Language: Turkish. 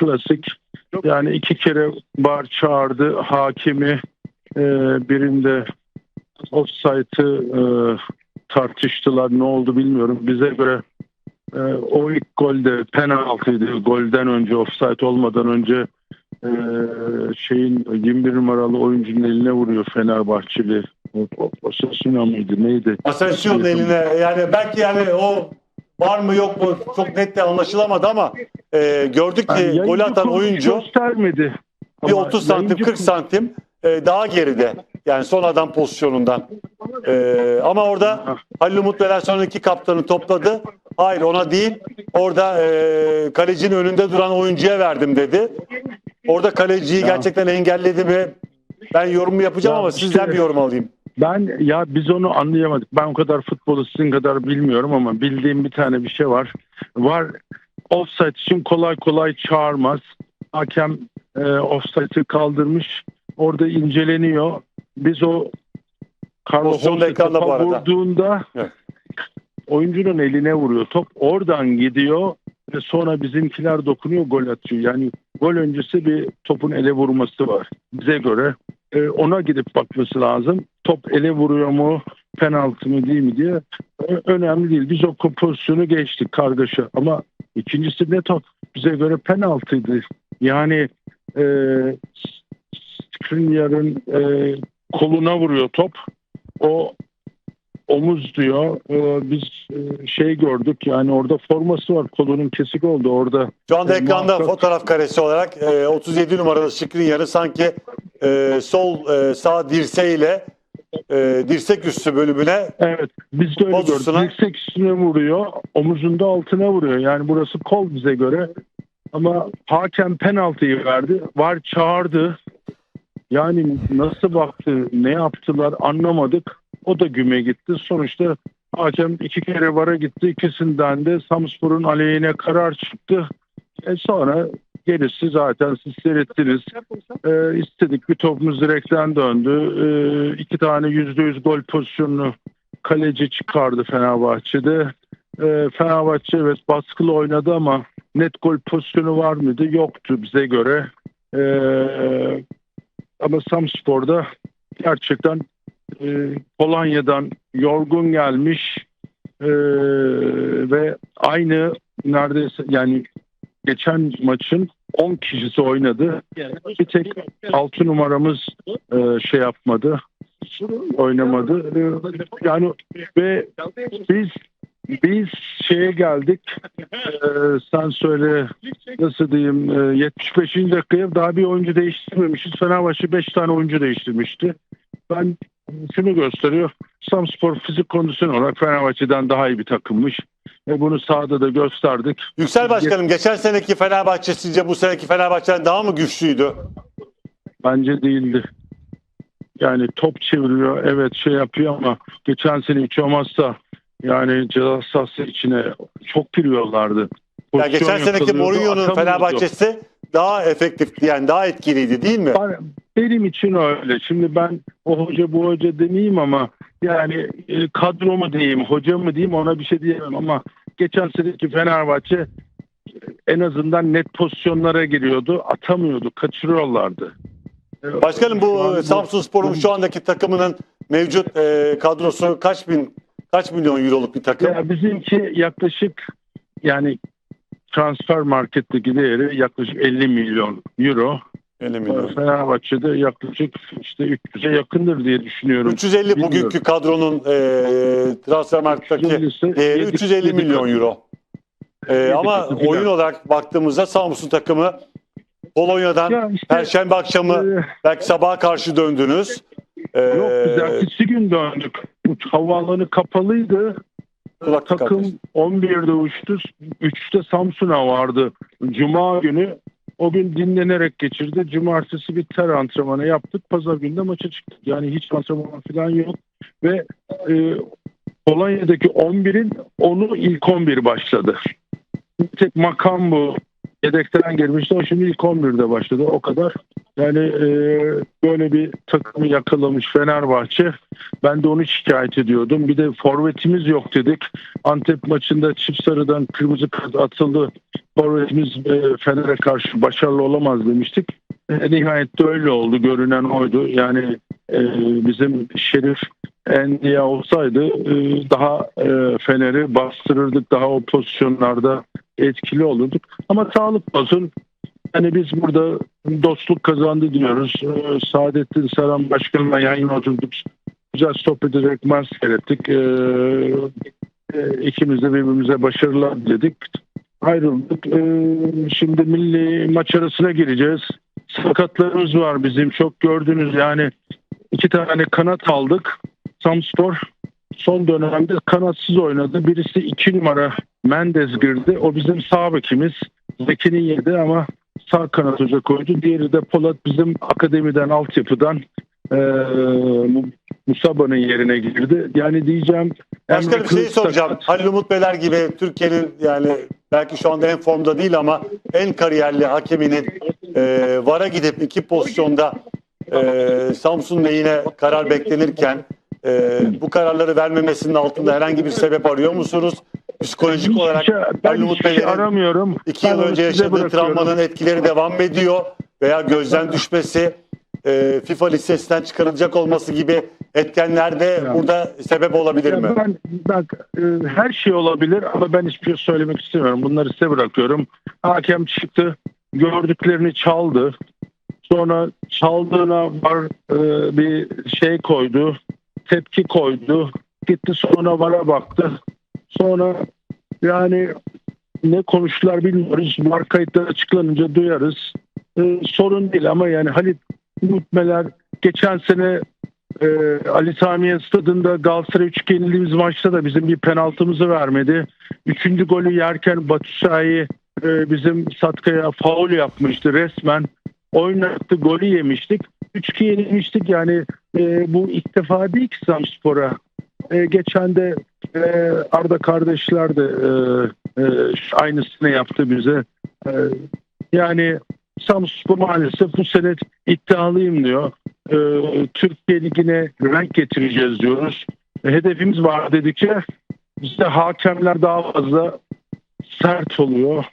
klasik. Yani iki kere bar çağırdı hakimi. E, birinde offside'ı e, tartıştılar. Ne oldu bilmiyorum. Bize göre e, o ilk golde penaltıydı. Golden önce offside olmadan önce e, şeyin 21 numaralı oyuncunun eline vuruyor Fenerbahçeli. O, o, Osasuna mıydı neydi? Asensio'nun eline yani belki yani o var mı yok mu çok net de anlaşılamadı ama e, gördük ki Yani gol atan oyuncu göstermedi. bir Ama 30 santim yayıncı 40 santim e, daha geride. Yani son adam pozisyonundan. E, ama orada Halil Umut Veler iki kaptanı topladı. Hayır ona değil. Orada e, kalecinin önünde duran oyuncuya verdim dedi. Orada kaleciyi Ya. gerçekten engelledi mi? Ben yorum yapacağım Ya ama işte- sizden bir yorum alayım. Ben ya biz onu anlayamadık. Ben o kadar futbolu sizin kadar bilmiyorum ama bildiğim bir tane bir şey var. Var offside için kolay kolay çağırmaz. Hakem e, offside'ı kaldırmış. Orada inceleniyor. Biz o Carlo Pozisyon da Holt'e ekranda bu topa arada. vurduğunda Evet. oyuncunun eline vuruyor. Top oradan gidiyor ve sonra bizimkiler dokunuyor gol atıyor. Yani gol öncesi bir topun ele vurması var. Bize göre e, ona gidip bakması lazım. Top ele vuruyor mu, penaltı mı değil mi diye önemli değil. Biz o pozisyonu geçtik kargaşa ama ikincisi ne top bize göre penaltıydı. Yani e, Skriniar'ın e, koluna vuruyor top. O omuz diyor. E, biz e, şey gördük yani orada forması var kolunun kesik oldu orada. Şu anda E, ekranda muhakkak- fotoğraf karesi olarak e, 37 numaralı Skriniar'ı sanki e, sol e, sağ dirseğiyle e, dirsek üstü bölümüne Evet biz de öyle gördük. Dirsek üstüne vuruyor. Omuzunda altına vuruyor. Yani burası kol bize göre. Ama hakem penaltıyı verdi. Var çağırdı. Yani nasıl baktı, ne yaptılar anlamadık. O da güme gitti. Sonuçta hakem iki kere vara gitti. İkisinden de Samspor'un aleyhine karar çıktı. E sonra gerisi zaten siz seyrettiniz. E, istedik bir topumuz direkten döndü. E, iki tane yüzde yüz gol pozisyonunu kaleci çıkardı Fenerbahçe'de. E, Fenerbahçe evet baskılı oynadı ama net gol pozisyonu var mıydı? Yoktu bize göre. E, ama Samspor'da gerçekten e, Polonya'dan yorgun gelmiş e, ve aynı neredeyse yani geçen maçın 10 kişisi oynadı. Bir tek 6 numaramız e, şey yapmadı, oynamadı. Yani ve biz biz şeye geldik. E, sen söyle nasıl diyeyim e, 75. dakikaya daha bir oyuncu değiştirmemişiz. Fenerbahçe 5 tane oyuncu değiştirmişti. Ben şunu gösteriyor. Samspor fizik kondisyon olarak Fenerbahçe'den daha iyi bir takımmış. Ve bunu sahada da gösterdik. Yüksel Başkanım geçen seneki Fenerbahçe sizce bu seneki Fenerbahçe'den daha mı güçlüydü? Bence değildi. Yani top çeviriyor, evet şey yapıyor ama geçen sene hiç olmazsa yani ceza sahası içine çok giriyorlardı. Yani geçen seneki Mourinho'nun. Fenerbahçesi daha efektifti yani daha etkiliydi değil mi? Ben- Benim için öyle. Şimdi ben o hoca bu hoca demeyeyim ama yani e, kadro mu diyeyim, hoca mı diyeyim ona bir şey diyemem ama geçen seneki Fenerbahçe e, en azından net pozisyonlara giriyordu, atamıyordu, kaçırıyorlardı. E, Başkanım şu an bu Samsun Spor'un şu andaki takımının mevcut e, kadrosu kaç bin kaç milyon euroluk bir takım? Ya bizimki yaklaşık yani transfer marketteki değeri yaklaşık 50 milyon euro. 50 milyon. Fenerbahçe'de yaklaşık işte 300'e yakındır diye düşünüyorum. 350 Bilmiyorum. bugünkü kadronun e, transfer marketteki 350 değeri yedi- 350 yedi milyon euro. E, ama oyun olarak baktığımızda Samsun takımı Polonya'dan Ya işte, Perşembe akşamı e, belki sabaha karşı döndünüz. E, Yok biz ertesi gün döndük. Havaalanı kapalıydı. kulaklık Takım arkası. 11'de uçtu. 3'te Samsun'a vardı. Cuma günü o gün dinlenerek geçirdi. Cumartesi bir ter antrenmanı yaptık. Pazar günü de maça çıktık. Yani hiç antrenman falan yok. Ve e, Polonya'daki 11'in onu ilk 11 başladı. Bir tek makam bu. Yedekten girmişti. O şimdi ilk 11'de başladı. O kadar Yani e, böyle bir takımı yakalamış Fenerbahçe. Ben de onu şikayet ediyordum. Bir de forvetimiz yok dedik. Antep maçında çift sarıdan kırmızı kart atıldı. Forvetimiz e, Fener'e karşı başarılı olamaz demiştik. E, nihayet de öyle oldu. Görünen oydu. Yani e, bizim Şerif Endiya olsaydı e, daha e, Fener'i bastırırdık. Daha o pozisyonlarda etkili olurduk. Ama sağlık olsun. Yani biz burada dostluk kazandı diyoruz. Ee, Saadettin Saran Başkan'la yayın oturduk. Güzel sohbet ederek maç seyrettik. E, de birbirimize başarılar dedik. Ayrıldık. Ee, şimdi milli maç arasına gireceğiz. Sakatlarımız var bizim. Çok gördünüz yani iki tane kanat aldık. Samspor son dönemde kanatsız oynadı. Birisi iki numara Mendes girdi. O bizim sağ bekimiz. Zeki'nin yedi ama sağ kanat hoca koydu. Diğeri de Polat bizim akademiden, altyapıdan e, Musaba'nın yerine girdi. Yani diyeceğim... Başka Emre bir şey soracağım. sakat. Halil Umut Beler gibi Türkiye'nin yani belki şu anda en formda değil ama en kariyerli hakeminin e, VAR'a gidip iki pozisyonda e, Samsun lehine karar beklenirken e, bu kararları vermemesinin altında herhangi bir sebep arıyor musunuz? Psikolojik olarak Hiç- Halil Umut Beler'in aramıyorum. iki Ben yıl önce yaşadığı travmanın etkileri devam ediyor veya gözden düşmesi, e, FIFA listesinden çıkarılacak olması gibi etkenler de Ya. burada sebep olabilir mi? Ben, bak e, her şey olabilir ama ben hiçbir şey söylemek istemiyorum. Bunları size bırakıyorum. Hakem çıktı, gördüklerini çaldı. Sonra çaldığına var e, bir şey koydu, tepki koydu. Gitti sonra vara baktı. Sonra yani ne konuştular bilmiyoruz. Var kayıtları açıklanınca duyarız. E, sorun değil ama yani Halit Mutmeler geçen sene e, Ali Samiye stadında Galatasaray 3 yenildiğimiz maçta da bizim bir penaltımızı vermedi. Üçüncü golü yerken Batu Şahi e, bizim Satka'ya faul yapmıştı resmen. Oynattı golü yemiştik. 3-2 yenilmiştik yani e, bu ilk defa değil ki Samspor'a. E, geçen de e, Arda kardeşler de e, e, aynısını yaptı bize. E, yani Samspor maalesef bu sene iddialıyım diyor. E, Türkiye Ligi'ne renk getireceğiz diyoruz. Hedefimiz var dedikçe bizde hakemler daha fazla sert oluyor.